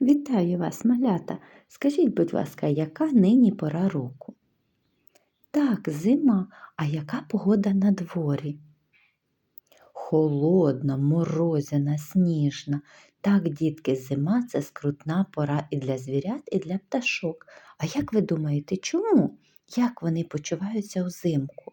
Вітаю вас, малята. Скажіть, будь ласка, яка нині пора року? Так, зима, а яка погода на дворі? Холодна, морозяна, сніжна. Так, дітки, зима це скрутна пора і для звірят, і для пташок. А як ви думаєте, чому? Як вони почуваються взимку?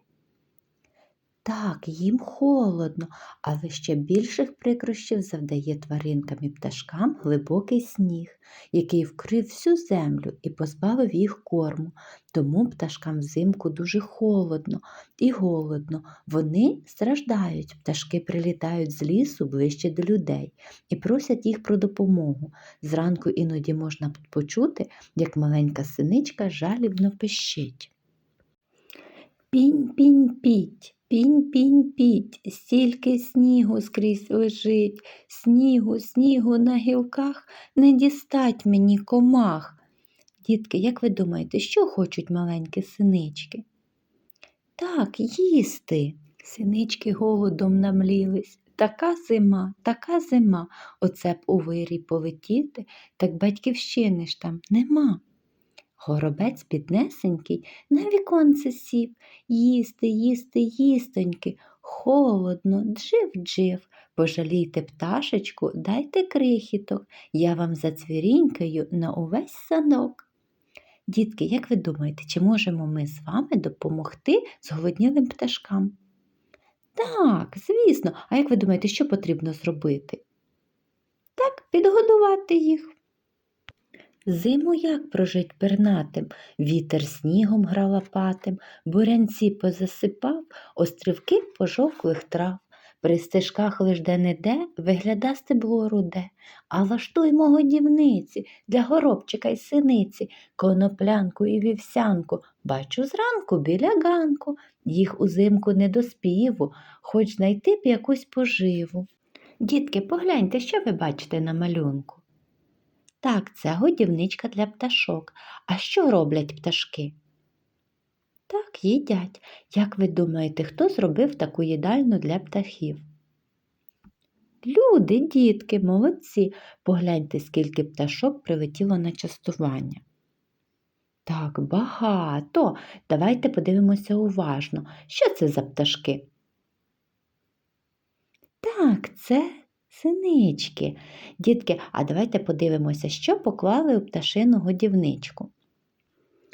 Так, їм холодно, але ще більших прикрощів завдає тваринкам і пташкам глибокий сніг, який вкрив всю землю і позбавив їх корму. Тому пташкам взимку дуже холодно і голодно. Вони страждають, пташки прилітають з лісу ближче до людей і просять їх про допомогу. Зранку іноді можна почути, як маленька синичка жалібно пищить. Пінь-пінь-піть, пінь-пінь-піть, стільки снігу скрізь лежить, снігу, снігу на гілках не дістать мені комах. Дітки, як ви думаєте, що хочуть маленькі синички? Так, їсти. Синички голодом намлілись. Така зима, така зима. Оце б у вирій полетіти, так батьківщини ж там нема. Горобець піднесенький на віконце сів, їсти, їсти, їстоньки, холодно, джив-джив, пожалійте пташечку, дайте крихіток, я вам зацвірінькаю на увесь садок. Дітки, як ви думаєте, чи можемо ми з вами допомогти зголоднілим пташкам? Так, звісно, а як ви думаєте, що потрібно зробити? Так, підгодувати їх. Зиму як прожить пернатим, вітер снігом грав лопатим, бурянці позасипав, острівки пожовклих трав. При стежках лиш де-не-де вигляда стебло руде, а влаштуймо годівниці для горобчика й синиці, коноплянку і вівсянку, бачу зранку біля ганку, їх узимку не до співу, хоч знайти б якусь поживу. Дітки, погляньте, що ви бачите на малюнку. Так, це годівничка для пташок. А що роблять пташки? Так, їдять. Як ви думаєте, хто зробив таку їдальну для птахів? Люди, дітки, молодці. Погляньте, скільки пташок прилетіло на частування. Так, багато. Давайте подивимося уважно. Що це за пташки? Так, це Синички. Дітки, а давайте подивимося, що поклали у пташину годівничку.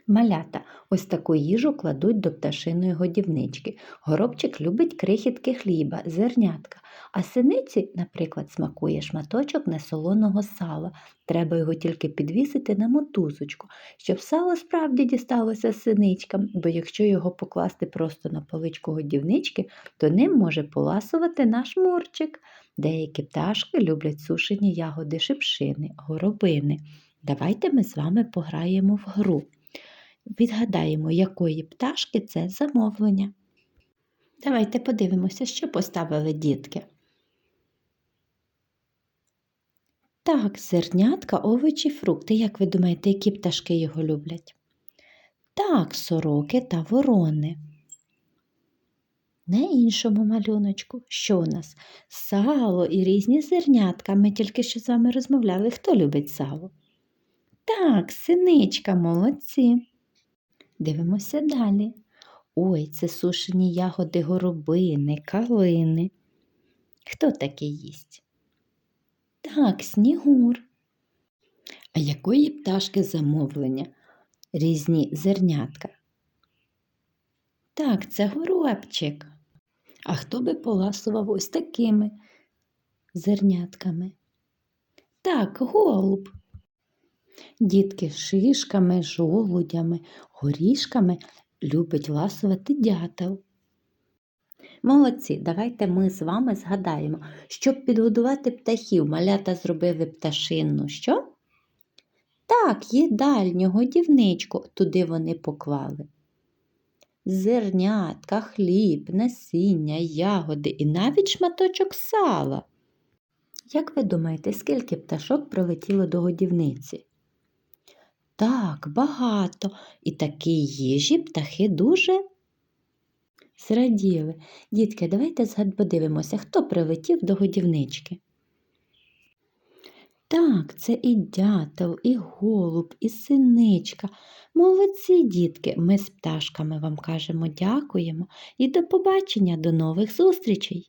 Малята, ось таку їжу кладуть до пташиної годівнички. Горобчик любить крихітки хліба, зернятка, а синиці, наприклад, смакує шматочок несолоного сала. Треба його тільки підвісити на мотузочку, щоб сало справді дісталося синичкам, бо якщо його покласти просто на поличку годівнички, то ним може поласувати наш мурчик. Деякі пташки люблять сушені ягоди шипшини, горобини. Давайте ми з вами пограємо в гру. Відгадаємо, якої пташки це замовлення. Давайте подивимося, що поставили дітки. Так, зернятка, овочі, фрукти. Як ви думаєте, які пташки його люблять? Так, сороки та ворони. На іншому малюночку, що у нас? Сало і різні зернятка. Ми тільки що з вами розмовляли, хто любить сало? Так, синичка, молодці. Дивимося далі. Ой, це сушені ягоди горобини, калини. Хто таке їсть? Так, снігур. А якої пташки замовлення? Різні зернятка. Так, це горобчик. А хто би поласував ось такими зернятками? Так, голуб. Дітки шишками, жолудями, горішками любить ласувати дятел. Молодці, давайте ми з вами згадаємо, щоб підгодувати птахів, малята зробили пташинну що? Так, їдальню, годівничку, туди вони поклали. Зернятка, хліб, насіння, ягоди і навіть шматочок сала. Як ви думаєте, скільки пташок прилетіло до годівниці? Так, багато. І такі їжі птахи дуже зраділи. Дітки, давайте подивимося, хто прилетів до годівнички. Так, це і дятел, і голуб, і синичка. Молодці, дітки, ми з пташками вам кажемо дякуємо і до побачення, до нових зустрічей!